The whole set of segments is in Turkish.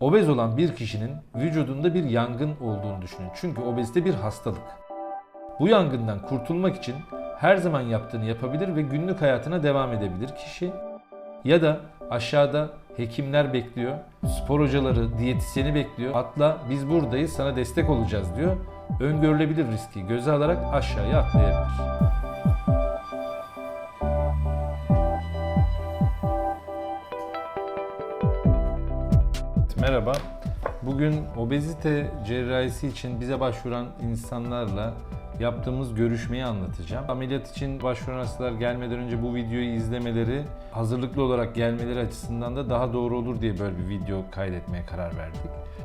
Obez olan bir kişinin vücudunda bir yangın olduğunu düşünün. Çünkü obezite bir hastalık. Bu yangından kurtulmak için her zaman yaptığını yapabilir ve günlük hayatına devam edebilir kişi. Ya da aşağıda hekimler bekliyor, spor hocaları, diyetisyeni bekliyor. Atla biz buradayız sana destek olacağız diyor. Öngörülebilir riski göze alarak aşağıya atlayabilir. Merhaba. Bugün obezite cerrahisi için bize başvuran insanlarla yaptığımız görüşmeyi anlatacağım. Ameliyat için başvuran hastalar gelmeden önce bu videoyu izlemeleri, hazırlıklı olarak gelmeleri açısından da daha doğru olur diye böyle bir video kaydetmeye karar verdik.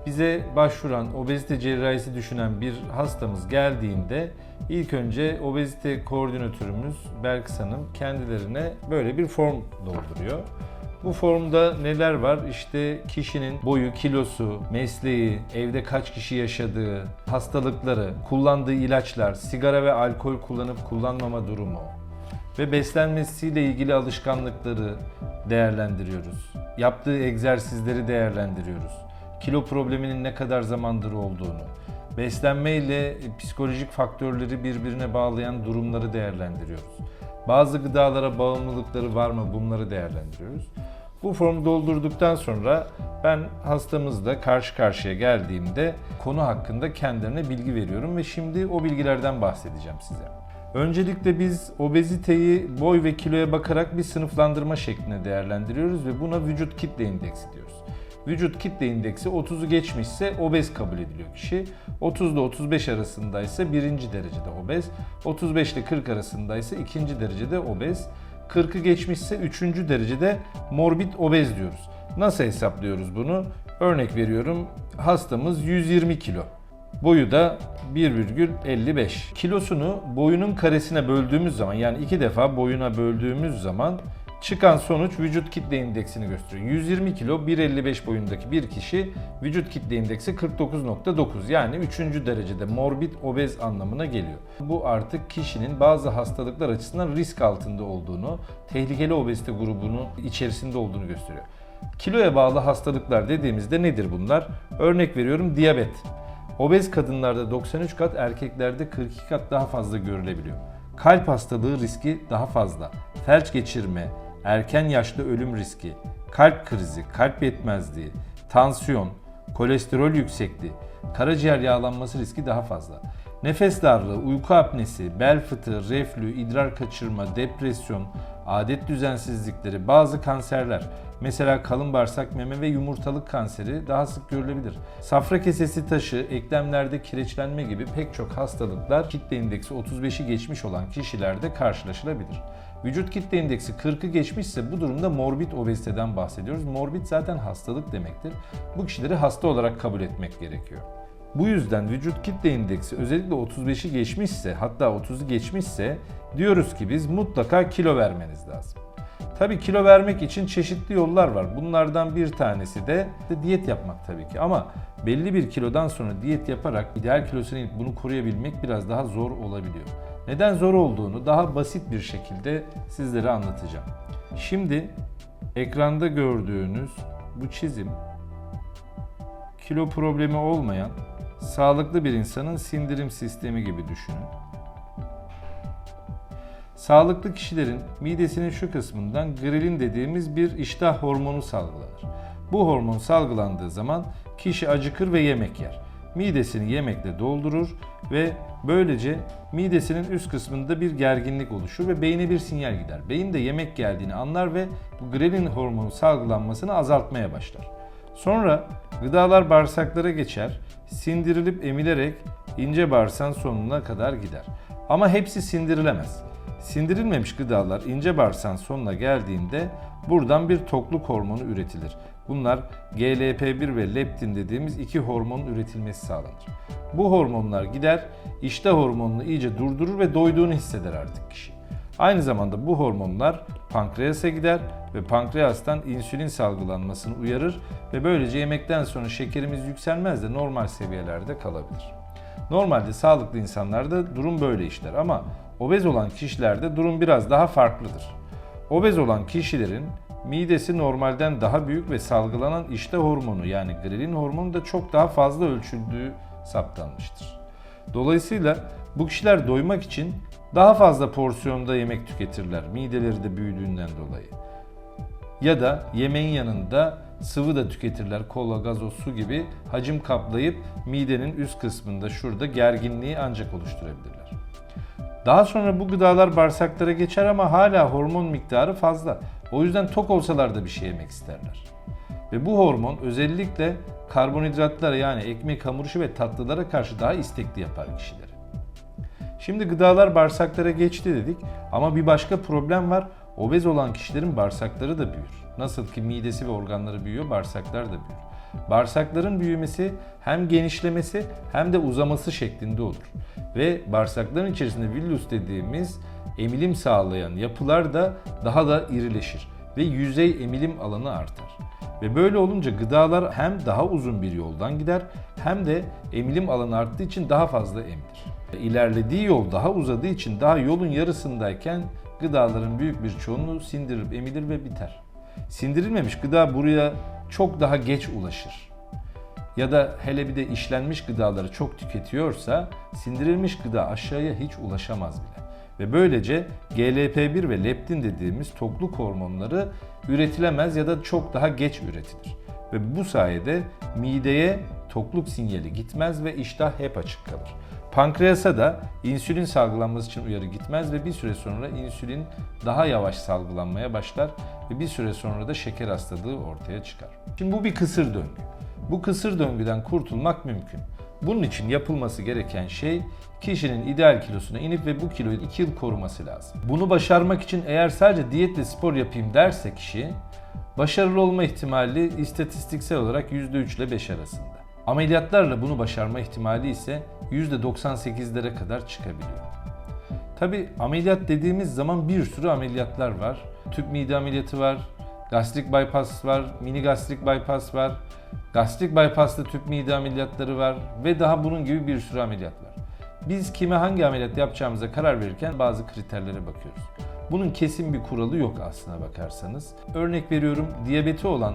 Bize başvuran obezite cerrahisi düşünen bir hastamız geldiğinde ilk önce obezite koordinatörümüz Belkıs Hanım kendilerine böyle bir form dolduruyor. Bu formda neler var? İşte kişinin boyu, kilosu, mesleği, evde kaç kişi yaşadığı, hastalıkları, kullandığı ilaçlar, sigara ve alkol kullanıp kullanmama durumu ve beslenmesiyle ilgili alışkanlıkları değerlendiriyoruz. Yaptığı egzersizleri değerlendiriyoruz. Kilo probleminin ne kadar zamandır olduğunu, beslenme ile psikolojik faktörleri birbirine bağlayan durumları değerlendiriyoruz. Bazı gıdalara bağımlılıkları var mı bunları değerlendiriyoruz. Bu formu doldurduktan sonra ben hastamızla karşı karşıya geldiğimde konu hakkında kendilerine bilgi veriyorum ve şimdi o bilgilerden bahsedeceğim size. Öncelikle biz obeziteyi boy ve kiloya bakarak bir sınıflandırma şeklinde değerlendiriyoruz ve buna vücut kitle indeksi diyoruz. Vücut kitle indeksi 30'u geçmişse obez kabul ediliyor kişi. 30 ile 35 arasındaysa birinci derecede obez. 35 ile 40 arasındaysa ikinci derecede obez. 40'ı geçmişse üçüncü derecede morbid obez diyoruz. Nasıl hesaplıyoruz bunu? Örnek veriyorum hastamız 120 kilo. Boyu da 1,55. Kilosunu boyunun karesine böldüğümüz zaman yani iki defa boyuna böldüğümüz zaman çıkan sonuç vücut kitle indeksini gösteriyor. 120 kilo 1.55 boyundaki bir kişi vücut kitle indeksi 49.9 yani 3. derecede morbid obez anlamına geliyor. Bu artık kişinin bazı hastalıklar açısından risk altında olduğunu, tehlikeli obezite grubunu içerisinde olduğunu gösteriyor. Kiloya bağlı hastalıklar dediğimizde nedir bunlar? Örnek veriyorum diyabet. Obez kadınlarda 93 kat, erkeklerde 42 kat daha fazla görülebiliyor. Kalp hastalığı riski daha fazla. Felç geçirme, erken yaşta ölüm riski, kalp krizi, kalp yetmezliği, tansiyon, kolesterol yüksekliği, karaciğer yağlanması riski daha fazla. Nefes darlığı, uyku apnesi, bel fıtığı, reflü, idrar kaçırma, depresyon, adet düzensizlikleri, bazı kanserler, mesela kalın bağırsak meme ve yumurtalık kanseri daha sık görülebilir. Safra kesesi taşı, eklemlerde kireçlenme gibi pek çok hastalıklar kitle indeksi 35'i geçmiş olan kişilerde karşılaşılabilir. Vücut kitle indeksi 40'ı geçmişse bu durumda morbid obeziteden bahsediyoruz. Morbid zaten hastalık demektir. Bu kişileri hasta olarak kabul etmek gerekiyor. Bu yüzden vücut kitle indeksi özellikle 35'i geçmişse hatta 30'u geçmişse diyoruz ki biz mutlaka kilo vermeniz lazım. Tabii kilo vermek için çeşitli yollar var. Bunlardan bir tanesi de, de diyet yapmak tabii ki. Ama belli bir kilodan sonra diyet yaparak ideal kilosuna inip bunu koruyabilmek biraz daha zor olabiliyor. Neden zor olduğunu daha basit bir şekilde sizlere anlatacağım. Şimdi ekranda gördüğünüz bu çizim kilo problemi olmayan sağlıklı bir insanın sindirim sistemi gibi düşünün. Sağlıklı kişilerin midesinin şu kısmından grelin dediğimiz bir iştah hormonu salgılanır. Bu hormon salgılandığı zaman kişi acıkır ve yemek yer. Midesini yemekle doldurur ve böylece midesinin üst kısmında bir gerginlik oluşur ve beyne bir sinyal gider. Beyin de yemek geldiğini anlar ve bu grelin hormonu salgılanmasını azaltmaya başlar. Sonra gıdalar bağırsaklara geçer, sindirilip emilerek ince bağırsağın sonuna kadar gider. Ama hepsi sindirilemez. Sindirilmemiş gıdalar ince bağırsağın sonuna geldiğinde buradan bir tokluk hormonu üretilir. Bunlar GLP-1 ve leptin dediğimiz iki hormonun üretilmesi sağlanır. Bu hormonlar gider, iştah hormonunu iyice durdurur ve doyduğunu hisseder artık kişi. Aynı zamanda bu hormonlar pankreasa gider ve pankreastan insülin salgılanmasını uyarır ve böylece yemekten sonra şekerimiz yükselmez de normal seviyelerde kalabilir. Normalde sağlıklı insanlarda durum böyle işler ama obez olan kişilerde durum biraz daha farklıdır. Obez olan kişilerin midesi normalden daha büyük ve salgılanan iştah hormonu yani grelin hormonu da çok daha fazla ölçüldüğü saptanmıştır. Dolayısıyla bu kişiler doymak için daha fazla porsiyonda yemek tüketirler mideleri de büyüdüğünden dolayı. Ya da yemeğin yanında sıvı da tüketirler. Kola, gazoz, su gibi hacim kaplayıp midenin üst kısmında şurada gerginliği ancak oluşturabilirler. Daha sonra bu gıdalar bağırsaklara geçer ama hala hormon miktarı fazla. O yüzden tok olsalar da bir şey yemek isterler. Ve bu hormon özellikle karbonhidratlara yani ekmek, hamur işi ve tatlılara karşı daha istekli yapar kişileri. Şimdi gıdalar bağırsaklara geçti dedik ama bir başka problem var. Obez olan kişilerin bağırsakları da büyür. Nasıl ki midesi ve organları büyüyor, bağırsaklar da büyür. Bağırsakların büyümesi hem genişlemesi hem de uzaması şeklinde olur. Ve bağırsakların içerisinde villus dediğimiz emilim sağlayan yapılar da daha da irileşir ve yüzey emilim alanı artar. Ve böyle olunca gıdalar hem daha uzun bir yoldan gider hem de emilim alanı arttığı için daha fazla emilir. İlerlediği yol daha uzadığı için daha yolun yarısındayken gıdaların büyük bir çoğunluğu sindirilip emilir ve biter. Sindirilmemiş gıda buraya çok daha geç ulaşır. Ya da hele bir de işlenmiş gıdaları çok tüketiyorsa sindirilmiş gıda aşağıya hiç ulaşamaz bile. Ve böylece GLP-1 ve leptin dediğimiz tokluk hormonları üretilemez ya da çok daha geç üretilir. Ve bu sayede mideye tokluk sinyali gitmez ve iştah hep açık kalır. Pankreasa da insülin salgılanması için uyarı gitmez ve bir süre sonra insülin daha yavaş salgılanmaya başlar ve bir süre sonra da şeker hastalığı ortaya çıkar. Şimdi bu bir kısır döngü. Bu kısır döngüden kurtulmak mümkün. Bunun için yapılması gereken şey kişinin ideal kilosuna inip ve bu kiloyu 2 yıl koruması lazım. Bunu başarmak için eğer sadece diyetle spor yapayım derse kişi başarılı olma ihtimali istatistiksel olarak %3 ile 5 arasında. Ameliyatlarla bunu başarma ihtimali ise %98'lere kadar çıkabiliyor. Tabi ameliyat dediğimiz zaman bir sürü ameliyatlar var. Tüp mide ameliyatı var, gastrik bypass var, mini gastrik bypass var, gastrik bypasslı tüp mide ameliyatları var ve daha bunun gibi bir sürü ameliyat var. Biz kime hangi ameliyat yapacağımıza karar verirken bazı kriterlere bakıyoruz. Bunun kesin bir kuralı yok aslına bakarsanız. Örnek veriyorum diyabeti olan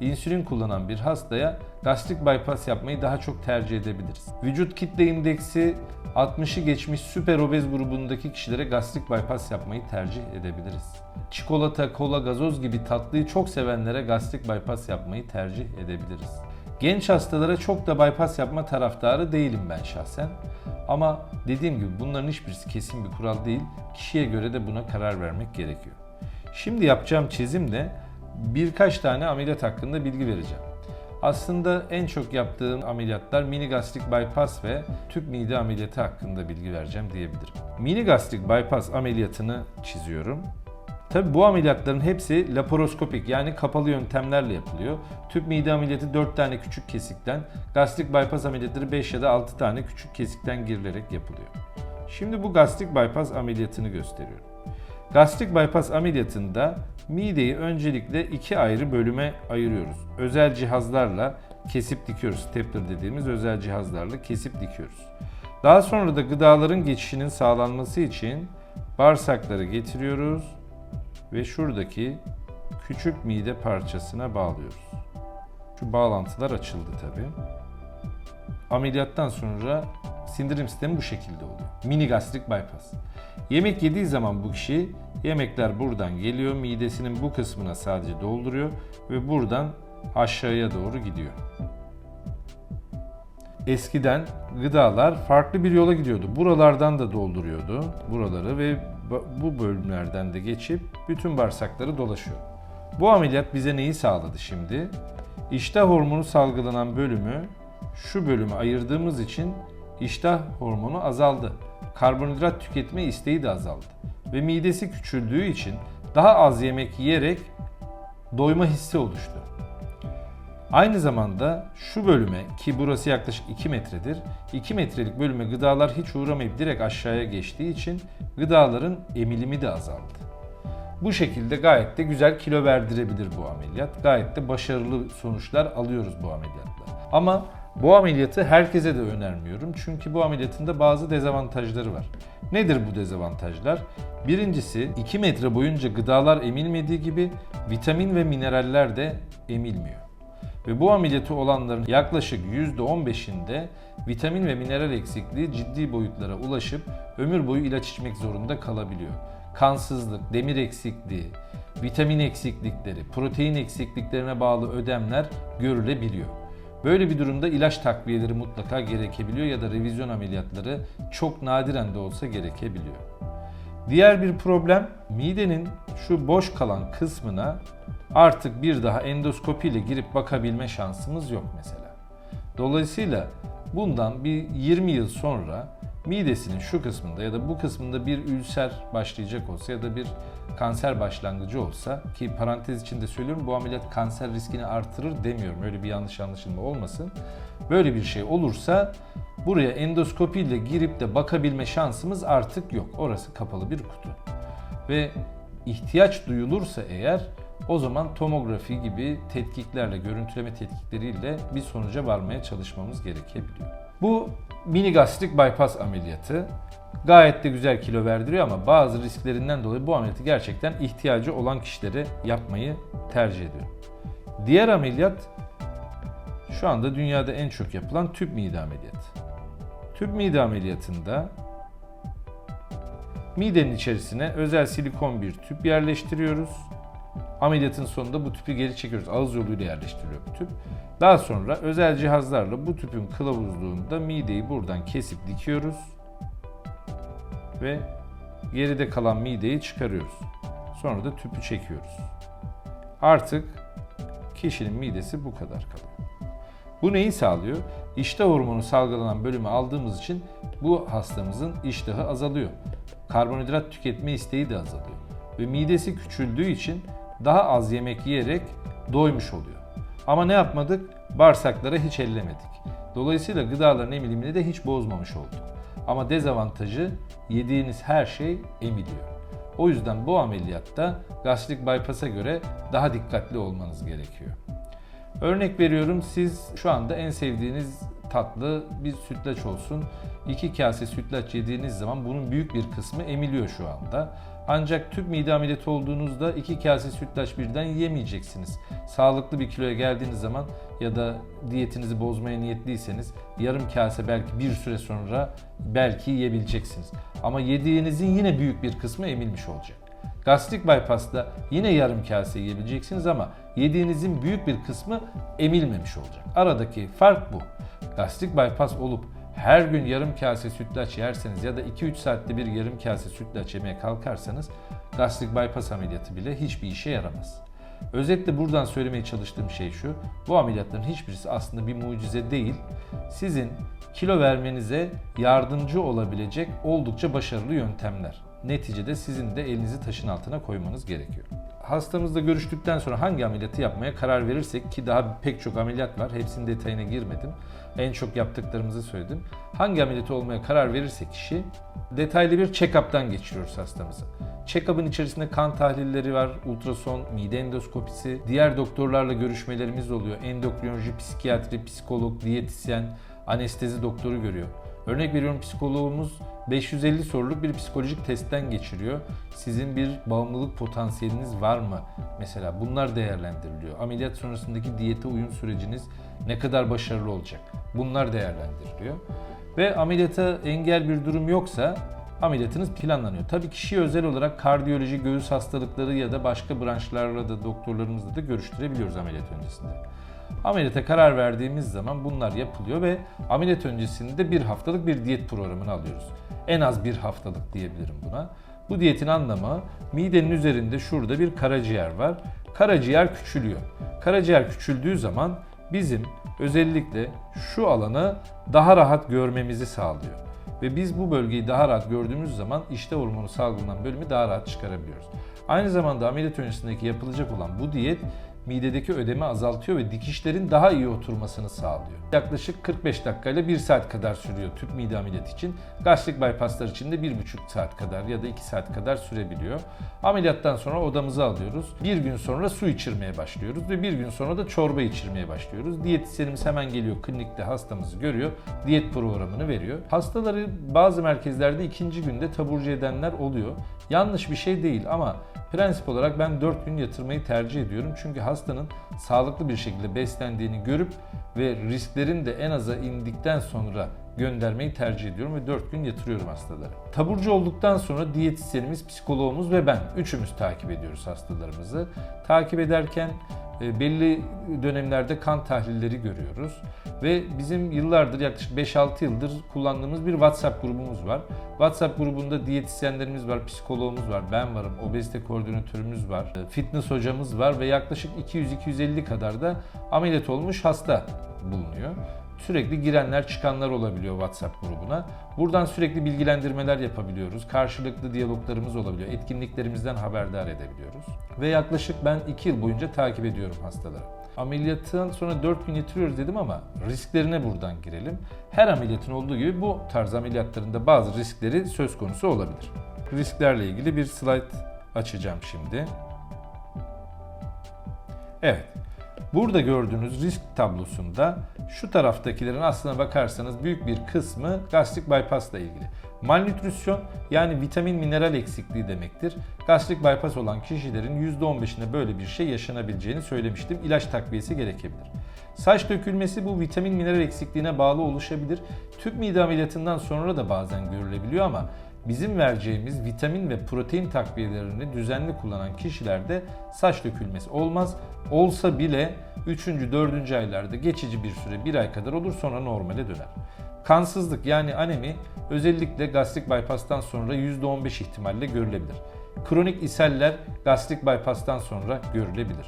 insülin kullanan bir hastaya gastrik bypass yapmayı daha çok tercih edebiliriz. Vücut kitle indeksi 60'ı geçmiş süper obez grubundaki kişilere gastrik bypass yapmayı tercih edebiliriz. Çikolata, kola, gazoz gibi tatlıyı çok sevenlere gastrik bypass yapmayı tercih edebiliriz. Genç hastalara çok da bypass yapma taraftarı değilim ben şahsen. Ama dediğim gibi bunların hiçbirisi kesin bir kural değil. Kişiye göre de buna karar vermek gerekiyor. Şimdi yapacağım çizimle birkaç tane ameliyat hakkında bilgi vereceğim. Aslında en çok yaptığım ameliyatlar mini gastrik bypass ve tüp mide ameliyatı hakkında bilgi vereceğim diyebilirim. Mini gastrik bypass ameliyatını çiziyorum. Tabi bu ameliyatların hepsi laparoskopik yani kapalı yöntemlerle yapılıyor. Tüp mide ameliyatı 4 tane küçük kesikten, gastrik bypass ameliyatları 5 ya da 6 tane küçük kesikten girilerek yapılıyor. Şimdi bu gastrik bypass ameliyatını gösteriyorum. Gastrik bypass ameliyatında mideyi öncelikle iki ayrı bölüme ayırıyoruz. Özel cihazlarla kesip dikiyoruz. Stapler dediğimiz özel cihazlarla kesip dikiyoruz. Daha sonra da gıdaların geçişinin sağlanması için bağırsakları getiriyoruz ve şuradaki küçük mide parçasına bağlıyoruz. Şu bağlantılar açıldı tabi. Ameliyattan sonra sindirim sistemi bu şekilde oluyor. Mini gastrik bypass. Yemek yediği zaman bu kişi yemekler buradan geliyor, midesinin bu kısmına sadece dolduruyor ve buradan aşağıya doğru gidiyor. Eskiden gıdalar farklı bir yola gidiyordu. Buralardan da dolduruyordu buraları ve bu bölümlerden de geçip bütün bağırsakları dolaşıyor. Bu ameliyat bize neyi sağladı şimdi? İştah hormonu salgılanan bölümü şu bölüme ayırdığımız için iştah hormonu azaldı. Karbonhidrat tüketme isteği de azaldı. Ve midesi küçüldüğü için daha az yemek yiyerek doyma hissi oluştu. Aynı zamanda şu bölüme ki burası yaklaşık 2 metredir. 2 metrelik bölüme gıdalar hiç uğramayıp direkt aşağıya geçtiği için gıdaların emilimi de azaldı. Bu şekilde gayet de güzel kilo verdirebilir bu ameliyat. Gayet de başarılı sonuçlar alıyoruz bu ameliyatla. Ama Bu ameliyatı herkese de önermiyorum çünkü bu ameliyatında bazı dezavantajları var. Nedir bu dezavantajlar? Birincisi 2 metre boyunca gıdalar emilmediği gibi vitamin ve mineraller de emilmiyor. Ve bu ameliyatı olanların yaklaşık %15'inde vitamin ve mineral eksikliği ciddi boyutlara ulaşıp ömür boyu ilaç içmek zorunda kalabiliyor. Kansızlık, demir eksikliği, vitamin eksiklikleri, protein eksikliklerine bağlı ödemler görülebiliyor. Böyle bir durumda ilaç takviyeleri mutlaka gerekebiliyor ya da revizyon ameliyatları çok nadiren de olsa gerekebiliyor. Diğer bir problem midenin şu boş kalan kısmına artık bir daha endoskopiyle girip bakabilme şansımız yok mesela. Dolayısıyla bundan bir 20 yıl sonra midesinin şu kısmında ya da bu kısmında bir ülser başlayacak olsa ya da bir kanser başlangıcı olsa ki parantez içinde söylüyorum bu ameliyat kanser riskini artırır demiyorum. Öyle bir yanlış anlaşılma olmasın. Böyle bir şey olursa buraya endoskopiyle girip de bakabilme şansımız artık yok. Orası kapalı bir kutu. Ve ihtiyaç duyulursa eğer o zaman tomografi gibi tetkiklerle, görüntüleme tetkikleriyle bir sonuca varmaya çalışmamız gerekebiliyor. Bu mini gastrik bypass ameliyatı gayet de güzel kilo verdiriyor ama bazı risklerinden dolayı bu ameliyatı gerçekten ihtiyacı olan kişilere yapmayı tercih ediyorum. Diğer ameliyat şu anda dünyada en çok yapılan tüp mide ameliyatı. Tüp mide ameliyatında midenin içerisine özel silikon bir tüp yerleştiriyoruz. Ameliyatın sonunda bu tüpü geri çekiyoruz. Ağız yoluyla yerleştiriliyor bu tüp. Daha sonra özel cihazlarla bu tüpün kılavuzluğunda mideyi buradan kesip dikiyoruz. Ve geride kalan mideyi çıkarıyoruz. Sonra da tüpü çekiyoruz. Artık kişinin midesi bu kadar kalıyor. Bu neyi sağlıyor? İştah hormonu salgılanan bölümü aldığımız için bu hastamızın iştahı azalıyor. Karbonhidrat tüketme isteği de azalıyor. Ve midesi küçüldüğü için daha az yemek yiyerek doymuş oluyor. Ama ne yapmadık? Bağırsaklara hiç ellemedik. Dolayısıyla gıdaların emilimini de hiç bozmamış olduk. Ama dezavantajı yediğiniz her şey emiliyor. O yüzden bu ameliyatta gastrik bypass'a göre daha dikkatli olmanız gerekiyor. Örnek veriyorum siz şu anda en sevdiğiniz tatlı bir sütlaç olsun. 2 kase sütlaç yediğiniz zaman bunun büyük bir kısmı emiliyor şu anda. Ancak tüp mide ameliyatı olduğunuzda 2 kase sütlaç birden yemeyeceksiniz. Sağlıklı bir kiloya geldiğiniz zaman ya da diyetinizi bozmaya niyetliyseniz yarım kase belki bir süre sonra belki yiyebileceksiniz. Ama yediğinizin yine büyük bir kısmı emilmiş olacak. Gastrik bypass'ta yine yarım kase yiyebileceksiniz ama yediğinizin büyük bir kısmı emilmemiş olacak. Aradaki fark bu. Gastrik bypass olup her gün yarım kase sütlaç yerseniz ya da 2-3 saatte bir yarım kase sütlaç yemeye kalkarsanız gastrik bypass ameliyatı bile hiçbir işe yaramaz. Özetle buradan söylemeye çalıştığım şey şu. Bu ameliyatların hiçbirisi aslında bir mucize değil. Sizin kilo vermenize yardımcı olabilecek oldukça başarılı yöntemler. Neticede sizin de elinizi taşın altına koymanız gerekiyor. Hastamızla görüştükten sonra hangi ameliyatı yapmaya karar verirsek ki daha pek çok ameliyat var. Hepsinin detayına girmedim. En çok yaptıklarımızı söyledim. Hangi ameliyatı olmaya karar verirsek kişi detaylı bir check-up'tan geçiriyoruz hastamızı. Check-up'ın içerisinde kan tahlilleri var, ultrason, mide endoskopisi, diğer doktorlarla görüşmelerimiz oluyor. Endokrinoloji, psikiyatri, psikolog, diyetisyen, anestezi doktoru görüyor. Örnek veriyorum psikologumuz 550 soruluk bir psikolojik testten geçiriyor. Sizin bir bağımlılık potansiyeliniz var mı? Mesela bunlar değerlendiriliyor. Ameliyat sonrasındaki diyete uyum süreciniz ne kadar başarılı olacak? Bunlar değerlendiriliyor. Ve ameliyata engel bir durum yoksa ameliyatınız planlanıyor. Tabii kişiye özel olarak kardiyoloji, göğüs hastalıkları ya da başka branşlarla da doktorlarımızla da görüştürebiliyoruz ameliyat öncesinde. Ameliyata karar verdiğimiz zaman bunlar yapılıyor ve ameliyat öncesinde bir haftalık bir diyet programını alıyoruz. En az bir haftalık diyebilirim buna. Bu diyetin anlamı midenin üzerinde şurada bir karaciğer var. Karaciğer küçülüyor. Karaciğer küçüldüğü zaman bizim özellikle şu alanı daha rahat görmemizi sağlıyor. Ve biz bu bölgeyi daha rahat gördüğümüz zaman işte hormonu salgılanan bölümü daha rahat çıkarabiliyoruz. Aynı zamanda ameliyat öncesindeki yapılacak olan bu diyet midedeki ödemi azaltıyor ve dikişlerin daha iyi oturmasını sağlıyor. Yaklaşık 45 dakika ile 1 saat kadar sürüyor tüp mide ameliyatı için. Gastrik bypasslar için de 1,5 saat kadar ya da 2 saat kadar sürebiliyor. Ameliyattan sonra odamıza alıyoruz. Bir gün sonra su içirmeye başlıyoruz ve bir gün sonra da çorba içirmeye başlıyoruz. Diyetisyenimiz hemen geliyor klinikte hastamızı görüyor. Diyet programını veriyor. Hastaları bazı merkezlerde ikinci günde taburcu edenler oluyor. Yanlış bir şey değil ama prensip olarak ben 4 gün yatırmayı tercih ediyorum. Çünkü hastanın sağlıklı bir şekilde beslendiğini görüp ve risklerin de en aza indikten sonra göndermeyi tercih ediyorum ve 4 gün yatırıyorum hastaları. Taburcu olduktan sonra diyetisyenimiz, psikologumuz ve ben üçümüz takip ediyoruz hastalarımızı. Takip ederken belli dönemlerde kan tahlilleri görüyoruz ve bizim yıllardır yaklaşık 5-6 yıldır kullandığımız bir WhatsApp grubumuz var. WhatsApp grubunda diyetisyenlerimiz var, psikologumuz var, ben varım, obezite koordinatörümüz var, e, fitness hocamız var ve yaklaşık 200-250 kadar da ameliyat olmuş hasta bulunuyor. Sürekli girenler çıkanlar olabiliyor WhatsApp grubuna. Buradan sürekli bilgilendirmeler yapabiliyoruz. Karşılıklı diyaloglarımız olabiliyor. Etkinliklerimizden haberdar edebiliyoruz. Ve yaklaşık ben 2 yıl boyunca takip ediyorum hastaları. Ameliyattan sonra 4 gün yatırıyoruz dedim ama risklerine buradan girelim. Her ameliyatın olduğu gibi bu tarz ameliyatlarında bazı riskleri söz konusu olabilir. Risklerle ilgili bir slide açacağım şimdi. Evet. Burada gördüğünüz risk tablosunda şu taraftakilerin aslına bakarsanız büyük bir kısmı gastrik bypass ile ilgili. Malnütrisyon yani vitamin mineral eksikliği demektir. Gastrik bypass olan kişilerin %15'inde böyle bir şey yaşanabileceğini söylemiştim. İlaç takviyesi gerekebilir. Saç dökülmesi bu vitamin mineral eksikliğine bağlı oluşabilir. Tüp mide ameliyatından sonra da bazen görülebiliyor ama bizim vereceğimiz vitamin ve protein takviyelerini düzenli kullanan kişilerde saç dökülmesi olmaz. Olsa bile 3. 4. aylarda geçici bir süre 1 ay kadar olur sonra normale döner. Kansızlık yani anemi özellikle gastrik bypass'tan sonra %15 ihtimalle görülebilir. Kronik ishaller gastrik bypass'tan sonra görülebilir.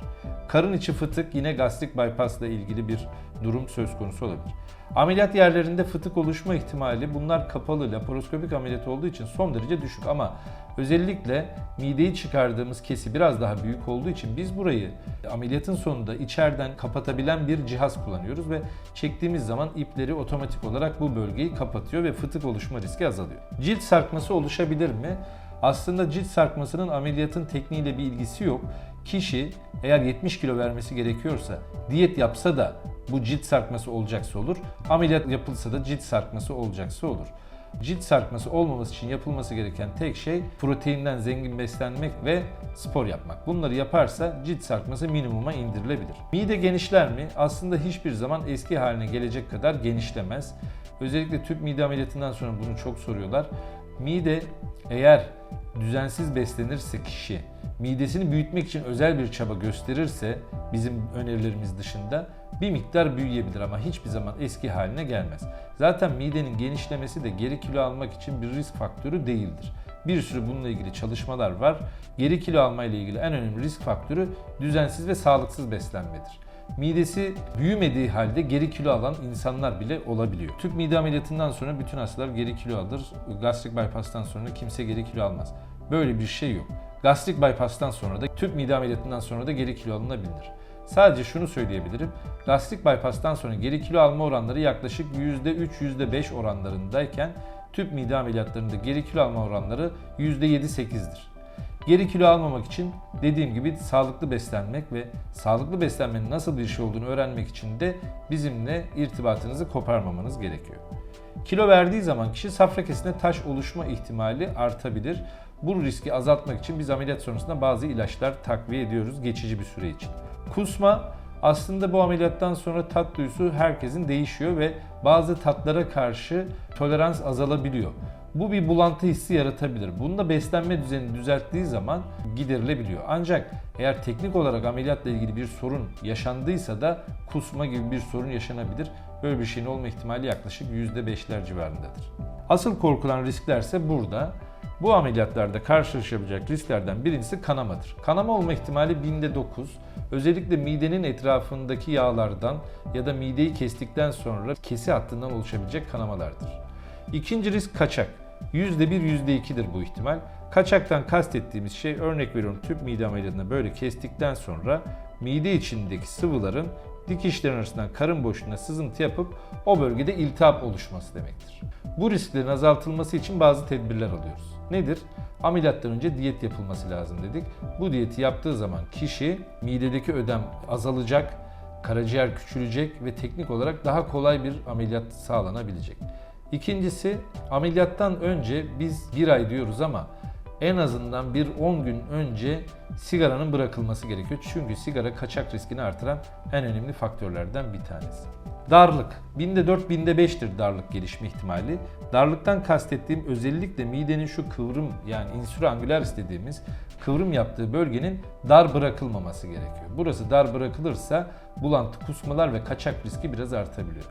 Karın içi fıtık yine gastrik bypass ile ilgili bir durum söz konusu olabilir. Ameliyat yerlerinde fıtık oluşma ihtimali bunlar kapalı laparoskopik ameliyat olduğu için son derece düşük ama özellikle mideyi çıkardığımız kesi biraz daha büyük olduğu için biz burayı ameliyatın sonunda içeriden kapatabilen bir cihaz kullanıyoruz ve çektiğimiz zaman ipleri otomatik olarak bu bölgeyi kapatıyor ve fıtık oluşma riski azalıyor. Cilt sarkması oluşabilir mi? Aslında cilt sarkmasının ameliyatın tekniğiyle bir ilgisi yok. Kişi eğer 70 kilo vermesi gerekiyorsa diyet yapsa da bu cilt sarkması olacaksa olur. Ameliyat yapılsa da cilt sarkması olacaksa olur. Cilt sarkması olmaması için yapılması gereken tek şey proteinden zengin beslenmek ve spor yapmak. Bunları yaparsa cilt sarkması minimuma indirilebilir. Mide genişler mi? Aslında hiçbir zaman eski haline gelecek kadar genişlemez. Özellikle tüp mide ameliyatından sonra bunu çok soruyorlar. Mide eğer düzensiz beslenirse kişi, midesini büyütmek için özel bir çaba gösterirse bizim önerilerimiz dışında bir miktar büyüyebilir ama hiçbir zaman eski haline gelmez. Zaten midenin genişlemesi de geri kilo almak için bir risk faktörü değildir. Bir sürü bununla ilgili çalışmalar var. Geri kilo alma ile ilgili en önemli risk faktörü düzensiz ve sağlıksız beslenmedir midesi büyümediği halde geri kilo alan insanlar bile olabiliyor. Tüp mide ameliyatından sonra bütün hastalar geri kilo alır. Gastrik bypass'tan sonra kimse geri kilo almaz. Böyle bir şey yok. Gastrik bypass'tan sonra da tüp mide ameliyatından sonra da geri kilo alınabilir. Sadece şunu söyleyebilirim. Gastrik bypass'tan sonra geri kilo alma oranları yaklaşık %3-%5 oranlarındayken tüp mide ameliyatlarında geri kilo alma oranları %7-8'dir. Geri kilo almamak için dediğim gibi sağlıklı beslenmek ve sağlıklı beslenmenin nasıl bir şey olduğunu öğrenmek için de bizimle irtibatınızı koparmamanız gerekiyor. Kilo verdiği zaman kişi safra kesine taş oluşma ihtimali artabilir. Bu riski azaltmak için biz ameliyat sonrasında bazı ilaçlar takviye ediyoruz geçici bir süre için. Kusma aslında bu ameliyattan sonra tat duyusu herkesin değişiyor ve bazı tatlara karşı tolerans azalabiliyor. Bu bir bulantı hissi yaratabilir. Bunda beslenme düzenini düzelttiği zaman giderilebiliyor. Ancak eğer teknik olarak ameliyatla ilgili bir sorun yaşandıysa da kusma gibi bir sorun yaşanabilir. Böyle bir şeyin olma ihtimali yaklaşık %5'ler civarındadır. Asıl korkulan riskler ise burada. Bu ameliyatlarda karşılaşabilecek risklerden birincisi kanamadır. Kanama olma ihtimali binde 9. Özellikle midenin etrafındaki yağlardan ya da mideyi kestikten sonra kesi hattından oluşabilecek kanamalardır. İkinci risk kaçak. %1, %2'dir bu ihtimal. Kaçaktan kastettiğimiz şey örnek veriyorum tüp mide ameliyatını böyle kestikten sonra mide içindeki sıvıların dikişlerin arasından karın boşluğuna sızıntı yapıp o bölgede iltihap oluşması demektir. Bu risklerin azaltılması için bazı tedbirler alıyoruz. Nedir? Ameliyattan önce diyet yapılması lazım dedik. Bu diyeti yaptığı zaman kişi midedeki ödem azalacak, karaciğer küçülecek ve teknik olarak daha kolay bir ameliyat sağlanabilecek. İkincisi ameliyattan önce biz bir ay diyoruz ama en azından bir 10 gün önce sigaranın bırakılması gerekiyor. Çünkü sigara kaçak riskini artıran en önemli faktörlerden bir tanesi. Darlık. Binde 4, binde 5'tir darlık gelişme ihtimali. Darlıktan kastettiğim özellikle midenin şu kıvrım yani insülangülaris dediğimiz kıvrım yaptığı bölgenin dar bırakılmaması gerekiyor. Burası dar bırakılırsa bulantı, kusmalar ve kaçak riski biraz artabiliyor.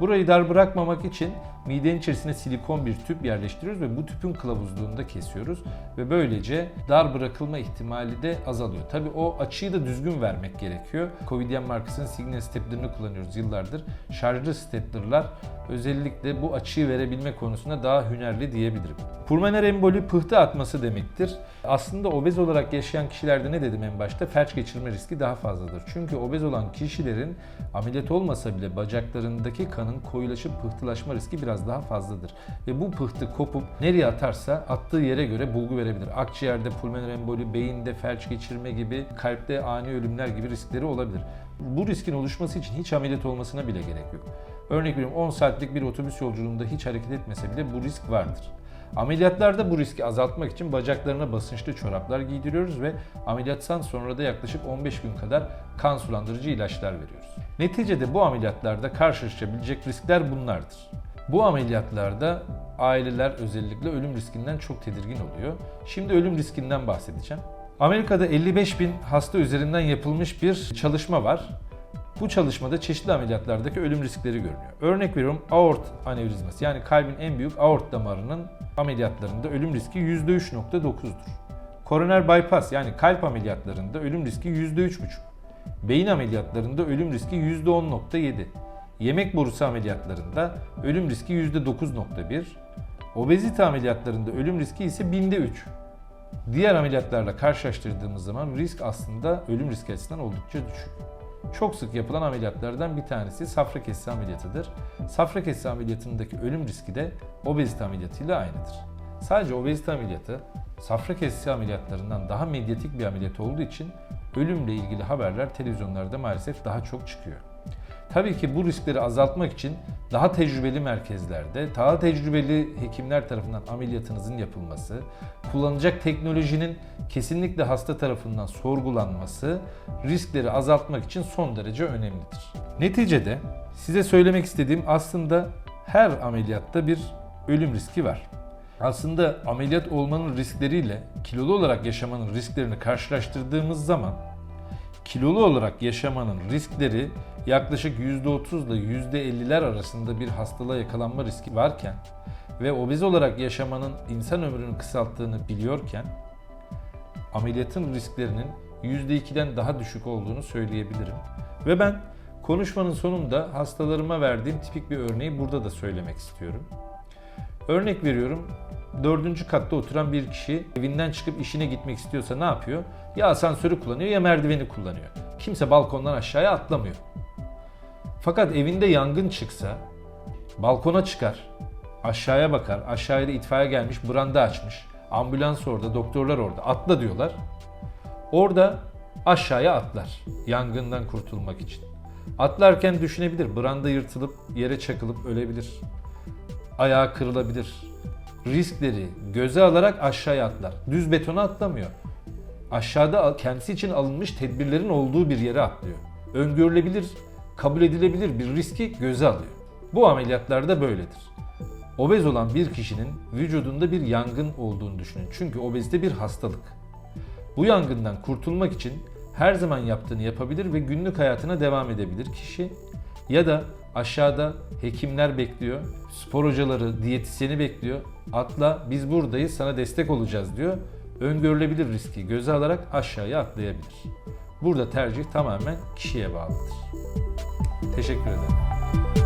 Burayı dar bırakmamak için midenin içerisine silikon bir tüp yerleştiriyoruz ve bu tüpün kılavuzluğunda kesiyoruz ve böylece dar bırakılma ihtimali de azalıyor. Tabi o açıyı da düzgün vermek gerekiyor. Covidian markasının Signal steplerini kullanıyoruz yıllardır. Şarjlı steplerlar özellikle bu açıyı verebilme konusunda daha hünerli diyebilirim. Pulmoner emboli pıhtı atması demektir. Aslında obez olarak yaşayan kişilerde ne dedim en başta? Felç geçirme riski daha fazladır. Çünkü obez olan kişilerin ameliyat olmasa bile bacaklarındaki kanın koyulaşıp pıhtılaşma riski biraz daha fazladır. Ve bu pıhtı kopup nereye atarsa attığı yere göre bulgu verebilir. Akciğerde pulmoner emboli, beyinde felç geçirme gibi, kalpte ani ölümler gibi riskleri olabilir. Bu riskin oluşması için hiç ameliyat olmasına bile gerek yok. Örnek veriyorum 10 saatlik bir otobüs yolculuğunda hiç hareket etmese bile bu risk vardır. Ameliyatlarda bu riski azaltmak için bacaklarına basınçlı çoraplar giydiriyoruz ve ameliyattan sonra da yaklaşık 15 gün kadar kan sulandırıcı ilaçlar veriyoruz. Neticede bu ameliyatlarda karşılaşabilecek riskler bunlardır. Bu ameliyatlarda aileler özellikle ölüm riskinden çok tedirgin oluyor. Şimdi ölüm riskinden bahsedeceğim. Amerika'da 55 bin hasta üzerinden yapılmış bir çalışma var. Bu çalışmada çeşitli ameliyatlardaki ölüm riskleri görünüyor. Örnek veriyorum aort anevrizması yani kalbin en büyük aort damarının ameliyatlarında ölüm riski %3.9'dur. Koroner bypass yani kalp ameliyatlarında ölüm riski %3.5. Beyin ameliyatlarında ölüm riski %10.7. Yemek borusu ameliyatlarında ölüm riski %9.1. Obezite ameliyatlarında ölüm riski ise binde 3. Diğer ameliyatlarla karşılaştırdığımız zaman risk aslında ölüm riski açısından oldukça düşük. Çok sık yapılan ameliyatlardan bir tanesi safra kesesi ameliyatıdır. Safra kesesi ameliyatındaki ölüm riski de obezite ameliyatıyla aynıdır. Sadece obezite ameliyatı safra kesesi ameliyatlarından daha medyatik bir ameliyat olduğu için ölümle ilgili haberler televizyonlarda maalesef daha çok çıkıyor. Tabii ki bu riskleri azaltmak için daha tecrübeli merkezlerde, daha tecrübeli hekimler tarafından ameliyatınızın yapılması, kullanacak teknolojinin kesinlikle hasta tarafından sorgulanması riskleri azaltmak için son derece önemlidir. Neticede size söylemek istediğim aslında her ameliyatta bir ölüm riski var. Aslında ameliyat olmanın riskleriyle kilolu olarak yaşamanın risklerini karşılaştırdığımız zaman kilolu olarak yaşamanın riskleri yaklaşık %30 ile %50'ler arasında bir hastalığa yakalanma riski varken ve obez olarak yaşamanın insan ömrünü kısalttığını biliyorken ameliyatın risklerinin %2'den daha düşük olduğunu söyleyebilirim. Ve ben konuşmanın sonunda hastalarıma verdiğim tipik bir örneği burada da söylemek istiyorum. Örnek veriyorum, dördüncü katta oturan bir kişi evinden çıkıp işine gitmek istiyorsa ne yapıyor? Ya asansörü kullanıyor ya merdiveni kullanıyor. Kimse balkondan aşağıya atlamıyor. Fakat evinde yangın çıksa balkona çıkar, aşağıya bakar, aşağıya da itfaiye gelmiş, branda açmış, ambulans orada, doktorlar orada, atla diyorlar. Orada aşağıya atlar yangından kurtulmak için. Atlarken düşünebilir, branda yırtılıp yere çakılıp ölebilir. Ayağı kırılabilir. Riskleri göze alarak aşağıya atlar. Düz betona atlamıyor. Aşağıda kendisi için alınmış tedbirlerin olduğu bir yere atlıyor. Öngörülebilir, kabul edilebilir bir riski göze alıyor. Bu ameliyatlarda böyledir. Obez olan bir kişinin vücudunda bir yangın olduğunu düşünün. Çünkü obezite bir hastalık. Bu yangından kurtulmak için her zaman yaptığını yapabilir ve günlük hayatına devam edebilir kişi. Ya da aşağıda hekimler bekliyor, spor hocaları, diyetisyeni bekliyor. Atla biz buradayız sana destek olacağız diyor. Öngörülebilir riski göze alarak aşağıya atlayabilir. Burada tercih tamamen kişiye bağlıdır. Teşekkür ederim.